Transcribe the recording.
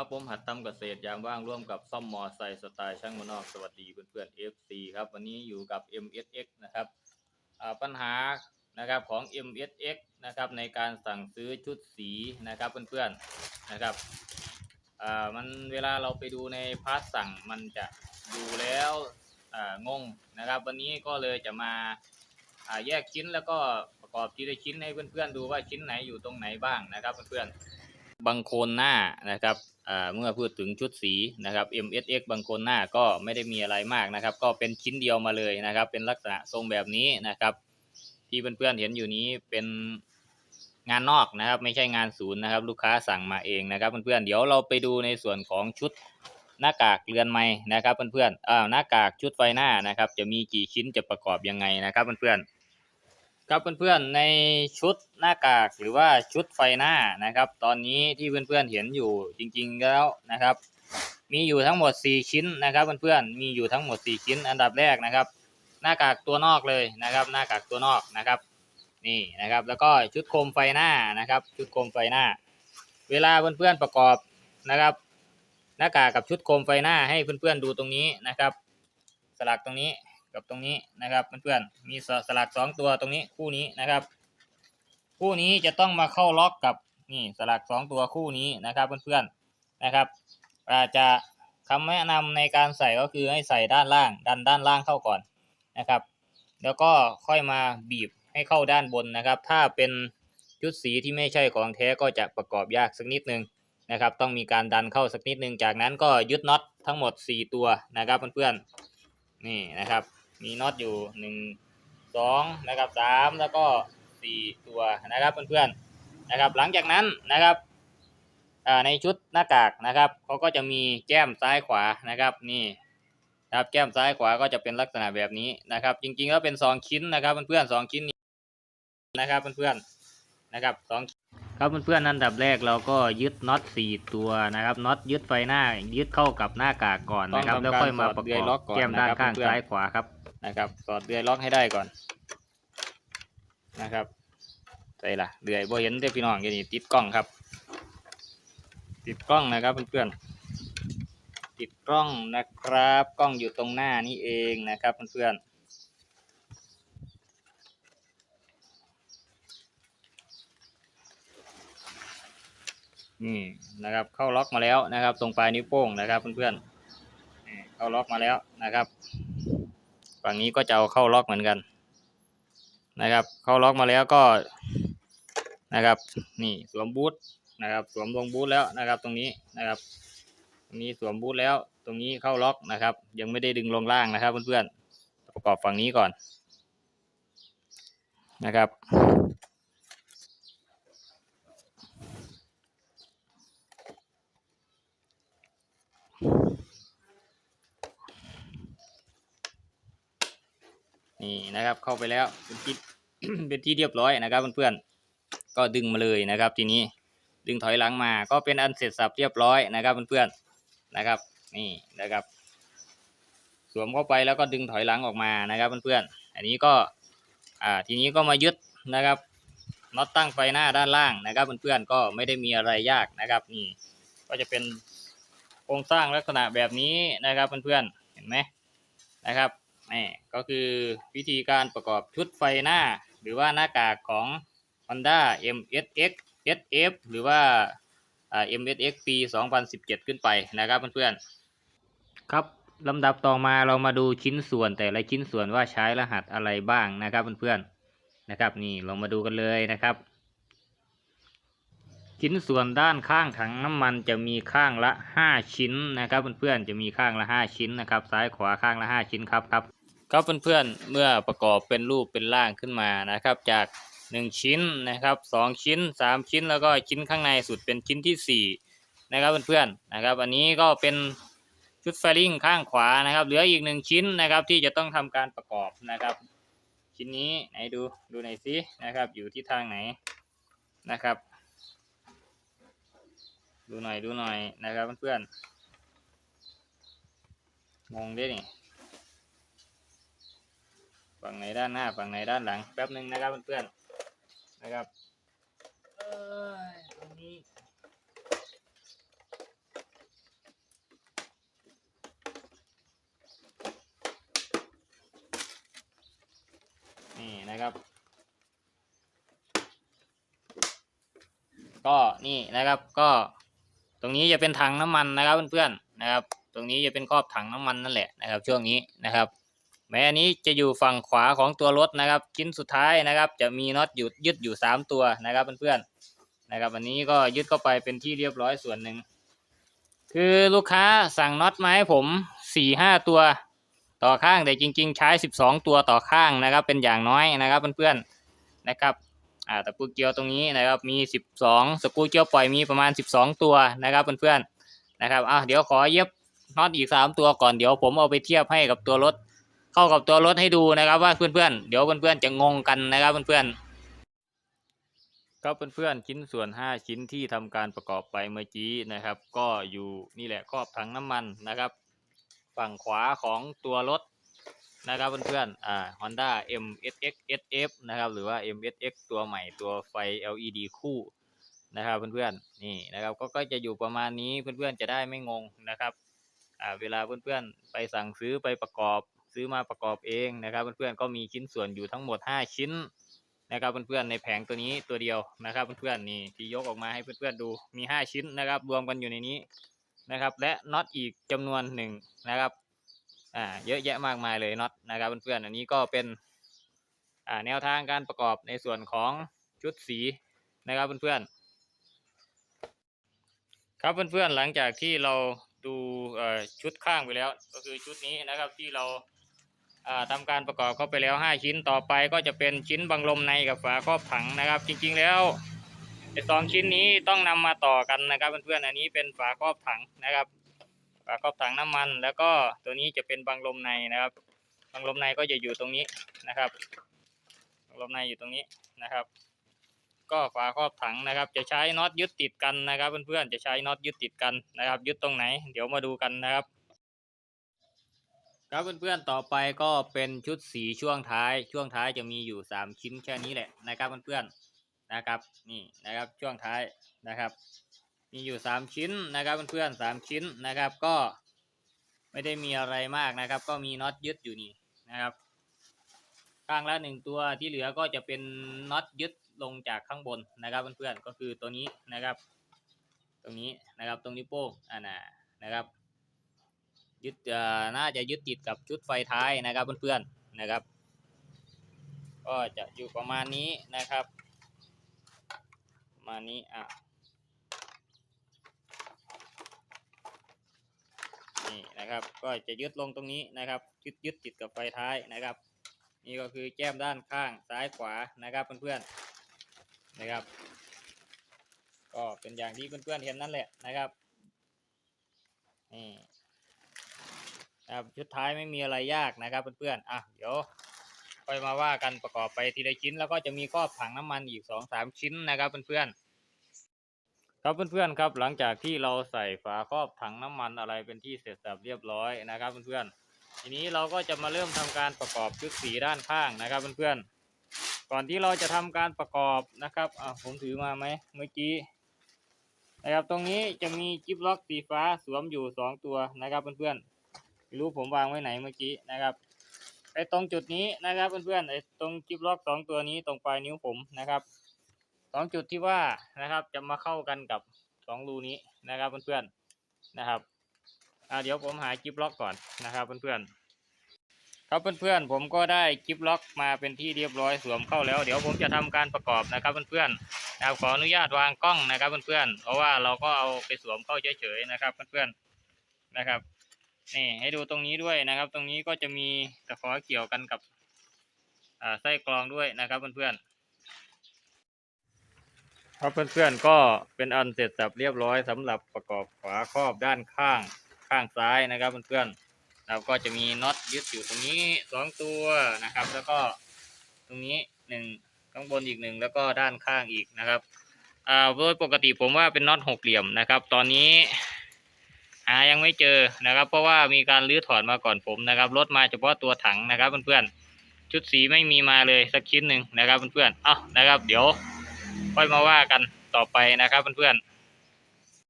ครับผมหัดทำเกษตรยามว่างร่วมกับซ่อมมอไซค์สไตล์ช่างมนนอกสวัสดีเพื่อนๆ FC ครับ วันนี้อยู่กับ MSX นะครับปัญหานะครับของ MSX นะครับในการสั่งซื้อชุดสีนะครับเพื่อนๆนะครับมันเวลาเราไปดูในพาร์ทสั่งมันจะดูแล้วงงนะครับ วันนี้ก็เลยจะมาอ่าแยกชิ้นแล้วก็ประกอบทีละชิ้นให้เพื่อนๆดูว่าชิ้นไหนอยู่ตรงไหนบ้างนะครับเพื่อนๆ บางโคนหน้านะครับเมื่อพูดถึงชุดสีนะครับ MSX บางโคนหน้าก็ไม่ได้มีอะไรมากนะครับ ก็เป็นชิ้นเดียวมาเลยนะครับ เป็นลักษณะทรงแบบนี้นะครับ ที่เพื่อนๆเห็นอยู่นี้เป็นงานนอกนะครับ ไม่ใช่งานศูนย์นะครับ ลูกค้าสั่งมาเองนะครับเพื่อนๆเดี๋ยวเราไปดูในส่วนของชุดหน้ากากเรือนไม้นะครับเพื่อนๆอ่าหน้ากากชุดไฟหน้านะครับ จะมีกี่ชิ้นจะประกอบยังไงนะครับเพื่อนๆ ครับเพื่อนๆในชุดหน้ากากหรือว่าชุดไฟหน้านะครับ ตอนนี้ที่เพื่อนๆเห็นอยู่จริงๆแล้วนะครับ มีอยู่ทั้งหมด 4 ชิ้นนะครับเพื่อนๆมีอยู่ทั้งหมด 4 ชิ้น อันดับแรกนะครับ หน้ากากตัวนอกเลยนะครับ หน้ากากตัวนอกนะครับ นี่นะครับ แล้วก็ชุดโคมไฟหน้านะครับ ชุดโคมไฟหน้า เวลาเพื่อนๆประกอบนะครับ หน้ากากกับชุดโคมไฟหน้าให้เพื่อนๆดูตรงนี้นะครับ สลักตรงนี้ กับตรงนี้นะครับเพื่อนๆมีสลักสองตัวตรงนี้คู่นี้นะครับ คู่นี้จะต้องมาเข้าล็อกกับนี่สลักสองตัวคู่นี้นะครับเพื่อนๆนะครับอาจจะคำแนะนำในการใส่ก็คือให้ใส่ด้านล่าง ดันด้านล่างเข้าก่อนนะครับ แล้วก็ค่อยมาบีบให้เข้าด้านบนนะครับ ถ้าเป็นชุดสีที่ไม่ใช่ของแท้ก็จะประกอบยากสักนิดนึงนะครับ ต้องมีการดันเข้าสักนิดนึงจากนั้นก็ยึดน็อตทั้งหมด 4 ตัวนะครับเพื่อนๆนี่นะครับ มีน็อตอยู่หนึ่งสองนะครับสามแล้วก็สี่ตัวนะครับเพื่อนๆนะครับ หลังจากนั้นนะครับอ่าในชุดหน้ากากนะครับเขาก็จะมีแก้มซ้ายขวานะครับนี่นะครับแก้มซ้ายขวาก็จะเป็นลักษณะแบบนี้นะครับ จริงๆแล้วเป็นสองชิ้นนะครับเพื่อนๆสองชิ้นนี้นะครับเพื่อนๆนะครับสองครับเพื่อนๆอันดับแรกเราก็ยึดน็อตสี่ตัวนะครับน็อตยึดไฟหน้ายึดเข้ากับหน้ากากก่อนนะครับต้องทำแล้วค่อยมาประการสอดเดือยล็กออบกก่อนแก้มด้านนะครับข้างเพื่อนๆซ้ายขวาครับ นะครับสอดเดือยล็อกให้ได้ก่อนนะครับใส่ละเดือยบ่เห็นเด้อพี่น้องอย่างนี้ติดกล้องครับ ติดกล้องนะครับเพื่อนๆติดกล้องนะครับ กล้องอยู่ตรงหน้านี่เองนะครับเพื่อนๆนี่นะครับเข้าล็อกมาแล้วนะครับ ตรงปลายนิ้วโป้งนะครับเพื่อนๆเข้าล็อกมาแล้วนะครับ ฝั่งนี้ก็จะเอาเข้าล็อกเหมือนกันนะครับ เข้าล็อกมาแล้วก็นะครับ นี่สวมบูทนะครับ สวมลงบูทแล้วนะครับ ตรงนี้นะครับตรงนี้สวมบูทแล้ว ตรงนี้เข้าล็อกนะครับ ยังไม่ได้ดึงลงล่างนะครับเพื่อนๆประกอบฝั่งนี้ก่อนนะครับ นี่นะครับเข้าไปแล้วเป็นที่เป็นที่เรียบร้อยนะครับเพื่อนๆก็ดึงมาเลยนะครับ ทีนี้ดึงถอยหลังมาก็เป็นอันเสร็จสับเรียบร้อยนะครับเพื่อนๆนะครับนี่นะครับ สวมเข้าไปแล้วก็ดึงถอยหลังออกมานะครับเพื่อนๆอันนี้ก็อ่าทีนี้ก็มายึดนะครับน็อตตั้งไฟหน้าด้านล่างนะครับเพื่อนๆก็ไม่ได้มีอะไรยากนะครับนี่ก็จะเป็นโครงสร้างลักษณะแบบนี้นะครับเพื่อนๆเห็นไหมนะครับ นี่ก็คือวิธีการประกอบชุดไฟหน้า หรือว่าหน้ากากของ Honda MSX SF หรือว่าอ่า MSX ปี 2017 ขึ้นไปนะครับเพื่อนๆ ครับลำดับต่อมาเรามาดูชิ้นส่วนแต่ละชิ้นส่วนว่าใช้รหัสอะไรบ้างนะครับเพื่อนๆนะครับนี่เรามาดูกันเลยนะครับ ชิ้นส่วนด้านข้างถังน้ำมันจะมีข้างละ 5 ชิ้นนะครับเพื่อนๆจะมีข้างละ 5 ชิ้นนะครับซ้ายขวาข้างละ 5 ชิ้นครับครับ ครับเพื่อนๆเมื่อประกอบเป็นรูปเป็นร่างขึ้นมานะครับ จาก 1 ชิ้นนะครับ 2 ชิ้น 3 ชิ้นแล้วก็ชิ้นข้างในสุดเป็นชิ้นที่4นะครับเพื่อนๆนะครับ อันนี้ก็เป็นชุดไฟลิ่งข้างขวานะครับ เหลืออีกหนึ่งชิ้นนะครับที่จะต้องทำการประกอบนะครับ ชิ้นนี้ไหนดูดูหน่อยสินะครับ อยู่ที่ทางไหนนะครับ ดูหน่อยดูหน่อยนะครับเพื่อนๆงงด้วยนี่ ฝั่งไหนด้านหน้าฝั่งไหนด้านหลัง แป๊บหนึ่งนะครับเพื่อนๆนะครับเออตรงนี้นี่นะครับ ก็นี่นะครับก็ตรงนี้จะเป็นถังน้ำมันนะครับเพื่อนๆนะครับ ตรงนี้จะเป็นครอบถังน้ำมันนั่นแหละนะครับ ช่วงนี้นะครับ แม้อันนี้จะอยู่ฝั่งขวาของตัวรถนะครับชิ้นสุดท้ายนะครับ จะมีน็อตอยู่ยึดอยู่สามตัวนะครับเพื่อนๆนะครับอันนี้ก็ยึดเข้าไปเป็นที่เรียบร้อยส่วนหนึ่งคือลูกค้าสั่งน็อตมาให้ผมสี่ห้าตัวต่อข้างแต่จริง ๆ ใช้สิบสองตัวต่อข้างนะครับ เป็นอย่างน้อยนะครับเพื่อนๆนะครับอ่าตะปูเกียวตรงนี้นะครับมีสิบสองสกรูเกียวปล่อยมีประมาณสิบสองตัวนะครับเพื่อนๆนะครับอะเดี๋ยวขอเย็บน็อตอีกสามตัวก่อนเดี๋ยวผมเอาไปเทียบให้กับตัวรถ เข้ากับตัวรถให้ดูนะครับว่าเพื่อนๆ เดี๋ยวเพื่อนๆจะงงกันนะครับเพื่อนๆครับเพื่อนๆชิ้นส่วนห้าชิ้นที่ทำการประกอบไปเมื่อกี้นะครับ ก็อยู่นี่แหละครอบถังน้ำมันนะครับ ฝั่งขวาของตัวรถนะครับเพื่อนๆอ่า Honda MSX SF นะครับหรือว่า MSX ตัวใหม่ตัวไฟ LED คู่นะครับเพื่อนๆนี่นะครับก็ก็จะอยู่ประมาณนี้เพื่อนๆจะได้ไม่งงนะครับอ่าเวลาเพื่อนๆไปสั่งซื้อไปประกอบ ซื้อมาประกอบเองนะครับเพื่อนๆก็มีชิ้นส่วนอยู่ทั้งหมด 5 ชิ้นนะครับเพื่อนๆในแผงตัวนี้ตัวเดียวนะครับเพื่อนๆนี่ที่ยกออกมาให้เพื่อนๆดูมี 5 ชิ้นนะครับรวมกันอยู่ในนี้นะครับและน็อตอีกจำนวนหนึ่งนะครับอ่าเยอะแยะมากมายเลยน็อตนะครับเพื่อนๆอันนี้ก็เป็นอ่าแนวทางการประกอบในส่วนของชุดสีนะครับเพื่อนๆครับเพื่อนๆหลังจากที่เราดูอ่อชุดข้างไปแล้ว ก็คือชุดนี้นะครับที่เรา อ่าทำการประกอบเข้าไปแล้ว 5 ชิ้นต่อไปก็จะเป็นชิ้นบังลมในกับฝาครอบถังนะครับ จริงๆแล้วสองชิ้นนี้ต้องนำมาต่อกันนะครับเพื่อนๆอันนี้เป็นฝาครอบถังนะครับ ฝาครอบถังน้ำมัน แล้วก็ตัวนี้จะเป็นบังลมในนะครับ บังลมในก็จะอยู่ตรงนี้นะครับบังลมในอยู่ตรงนี้นะครับ ก็ฝาครอบถังนะครับ จะใช้น็อตยึดติดกันนะครับ เพื่อนๆจะใช้น็อตยึดติดกันนะครับ ยึดตรงไหน เดี๋ยวมาดูกันนะครับ ครับเพื่อนๆต่อไปก็เป็นชุดสีช่วงท้าย ช่วงท้ายจะมีอยู่สามชิ้นแค่นี้แหละนะครับเพื่อนๆนะครับนี่นะครับช่วงท้ายนะครับ มีอยู่สามชิ้นนะครับเพื่อนๆสามชิ้นนะครับก็ไม่ได้มีอะไรมากนะครับ ก็มีน็อตยึดอยู่นี่นะครับ ข้างละหนึ่งตัวที่เหลือก็จะเป็นน็อตยึดลงจากข้างบนนะครับเพื่อนๆก็คือตัวนี้นะครับ ตรงนี้นะครับตรงนี้วโป้งอ่านะนะครับ ยึดน่าจะยึดติดกับชุดไฟท้ายนะครับเพื่อนๆนะครับ ก็จะอยู่ประมาณนี้นะครับประมาณนี้อะนี่นะครับก็จะยึดลงตรงนี้นะครับยึดยึดติดกับไฟท้ายนะครับ นี่ก็คือแก้มด้านข้างซ้ายขวานะครับเพื่อนๆนะครับ ก็เป็นอย่างที่เพื่อนๆเห็นนั่นแหละนะครับนี่ นะครับชุดท้ายไม่มีอะไรยากนะครับเพื่อนๆอะเดี๋ยวค่อยมาว่ากันประกอบไปทีละชิ้น แล้วก็จะมีครอบถังน้ำมันอีกสองสามชิ้นนะครับเพื่อนๆครับเพื่อนๆครับ หลังจากที่เราใส่ฝาครอบถังน้ำมันอะไรเป็นที่เสร็จสับเรียบร้อยนะครับเพื่อนๆทีนี้เราก็จะมาเริ่มทำการประกอบชุดสีด้านข้างนะครับเพื่อนๆก่อนที่เราจะทำการประกอบนะครับอะผมถือมาไหมเมื่อกี้นะครับตรงนี้จะมีจิ๊บล็อกสีฟ้าสวมอยู่สองตัวนะครับเพื่อนๆ รู้ผมวางไว้ไหนเมื่อกี้นะครับไอ้ตรงจุดนี้นะครับเพื่อนๆไอ้ตรงจิบล็อกสองตัวนี้ตรงปลายนิ้วผมนะครับสองจุดที่ว่านะครับจะมาเข้ากันกับสองรูนี้นะครับเพื่อนๆนะครับอ่าเดี๋ยวผมหาจิบล็อกก่อนนะครับเพื่อนๆครับเพื่อนๆผมก็ได้จิบล็อกมาเป็นที่เรียบร้อยสวมเข้าแล้ว เดี๋ยวผมจะทำการประกอบนะครับเพื่อนๆนะครับขออนุญาตวางกล้องนะครับเพื่อนๆเพราะว่าเราก็เอาไปสวมเข้าเฉยๆนะครับเพื่อนๆนะครับ นี่ให้ดูตรงนี้ด้วยนะครับ ตรงนี้ก็จะมีตะขอเกี่ยวกันกับอ่าไส้กรองด้วยนะครับเพื่อนๆครับเพื่อนๆก็เป็นอันเสร็จสับเรียบร้อยสำหรับประกอบฝาครอบด้านข้างข้างซ้ายนะครับเพื่อนๆแล้วก็จะมีน็อตยึดอยู่ตรงนี้สองตัวนะครับ แล้วก็ตรงนี้หนึ่งข้างบนอีกหนึ่งแล้วก็ด้านข้างอีกนะครับโดยปกติผมว่าเป็นน็อตหกเหลี่ยมนะครับ ตอนนี้ หายังไม่เจอนะครับ เพราะว่ามีการรื้อถอนมาก่อนผมนะครับรถมาเฉพาะตัวถังนะครับเพื่อนๆชุดสีไม่มีมาเลยสักชิ้นหนึ่งนะครับเพื่อนๆเอ้านะครับ เดี๋ยวค่อยมาว่ากันต่อไปนะครับเพื่อนๆ